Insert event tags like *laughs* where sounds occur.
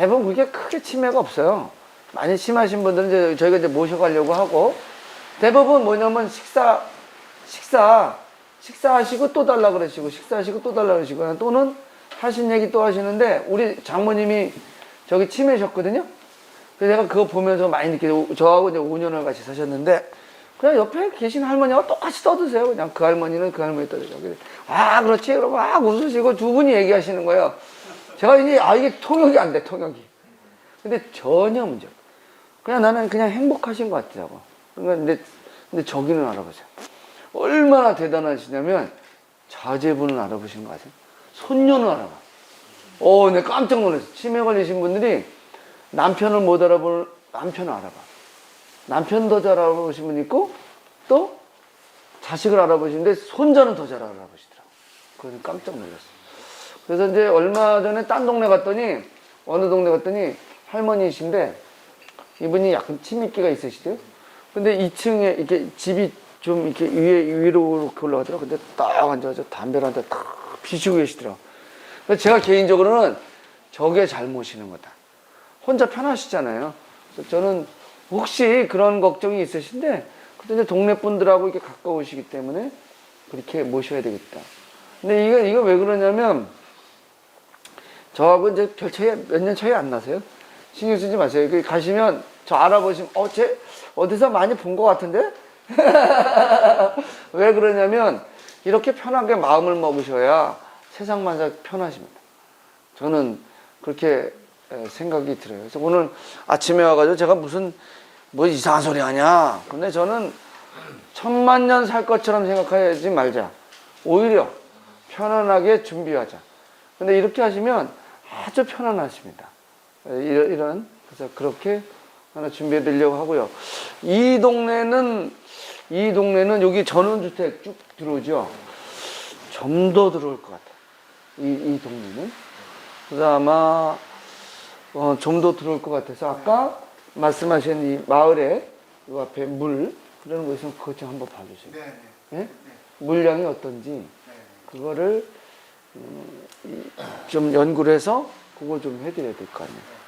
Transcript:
대부분 그렇게 크게 치매가 없어요. 많이 심하신 분들은 이제 저희가 이제 모셔가려고 하고 대부분 뭐냐면 식사 식사 식사하시고 또 달라 그러시고 식사하시고 또 달라 그러시고 또는 하신 얘기 또 하시는데 우리 장모님이 저기 치매셨거든요. 그래서 내가 그거 보면서 많이 느끼고 저하고 이제 5년을 같이 사셨는데 그냥 옆에 계신 할머니하고 똑같이 떠드세요. 그냥 그 할머니는 그 할머니 떠드세요. 아 그렇지 그러고 막 웃으시고 두 분이 얘기하시는 거예요. 제가 이제 아 이게 통역이 안 돼 통역이. 근데 전혀 문제 없어요. 그냥 나는 그냥 행복하신 것 같더라고. 그러니까 근데 근데 저기는 알아보세요. 얼마나 대단하시냐면 자제분은 알아보신 거 아세요? 손녀는 알아봐. 어, 내 깜짝 놀랐어. 치매 걸리신 분들이 남편을 못 알아볼 남편을 알아봐. 남편 더 잘 알아보신 분 있고 또 자식을 알아보시는데 손자는 더 잘 알아보시더라고. 그래서 깜짝 놀랐어. 그래서 이제 얼마 전에 딴 동네 갔더니 어느 동네 갔더니 할머니이신데 이분이 약간 치매기가 있으시대요. 근데 2층에 이렇게 집이 좀 이렇게 위에 위로 이렇게 올라가더라고. 근데 딱 앉아서 담배를 한대탁 피시고 계시더라고. 그래서 제가 개인적으로는 저게 잘 모시는 거다. 혼자 편하시잖아요. 그래서 저는 혹시 그런 걱정이 있으신데, 그때 이제 동네 분들하고 이렇게 가까우시기 때문에 그렇게 모셔야 되겠다. 근데 이거, 이거 왜 그러냐면, 저하고 이제 별 차이, 몇 년 차이 안 나세요? 신경 쓰지 마세요. 그 가시면 저 알아보시면, 어, 쟤 어디서 많이 본 것 같은데? *laughs* 왜 그러냐면, 이렇게 편하게 마음을 먹으셔야 세상 만사 편하십니다. 저는 그렇게 에, 생각이 들어요. 그래서 오늘 아침에 와가지고 제가 무슨 뭐 이상한 소리 하냐. 근데 저는 천만 년 살 것처럼 생각하지 말자. 오히려 편안하게 준비하자. 근데 이렇게 하시면 아주 편안하십니다. 에, 이런, 이런 그래서 그렇게 하나 준비해 드리려고 하고요. 이 동네는 이 동네는 여기 전원주택 쭉 들어오죠. 좀 더 들어올 것 같아요. 이, 이 동네는. 그래서 아마 어, 좀 더 들어올 것 같아서 아까 말씀하신 이 마을에 이 앞에 물 그런 거 있으면 그것 좀 한번 봐주세요. 네, 네. 예? 물량이 어떤지 네. 그거를 음, 이- 좀 연구를 해서 그거 좀 해드려야 될 거 아니에요.